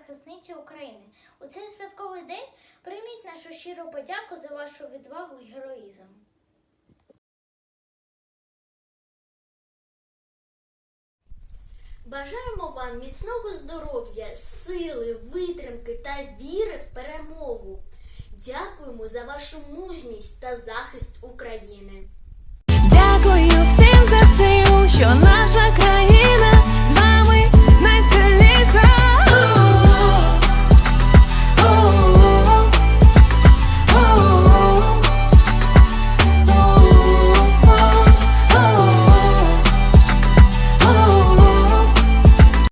захисниці України. У цей святковий день прийміть нашу щиру подяку за вашу відвагу і героїзм. Бажаємо вам міцного здоров'я, сили, витримки та віри в перемогу. Дякуємо за вашу мужність та захист України.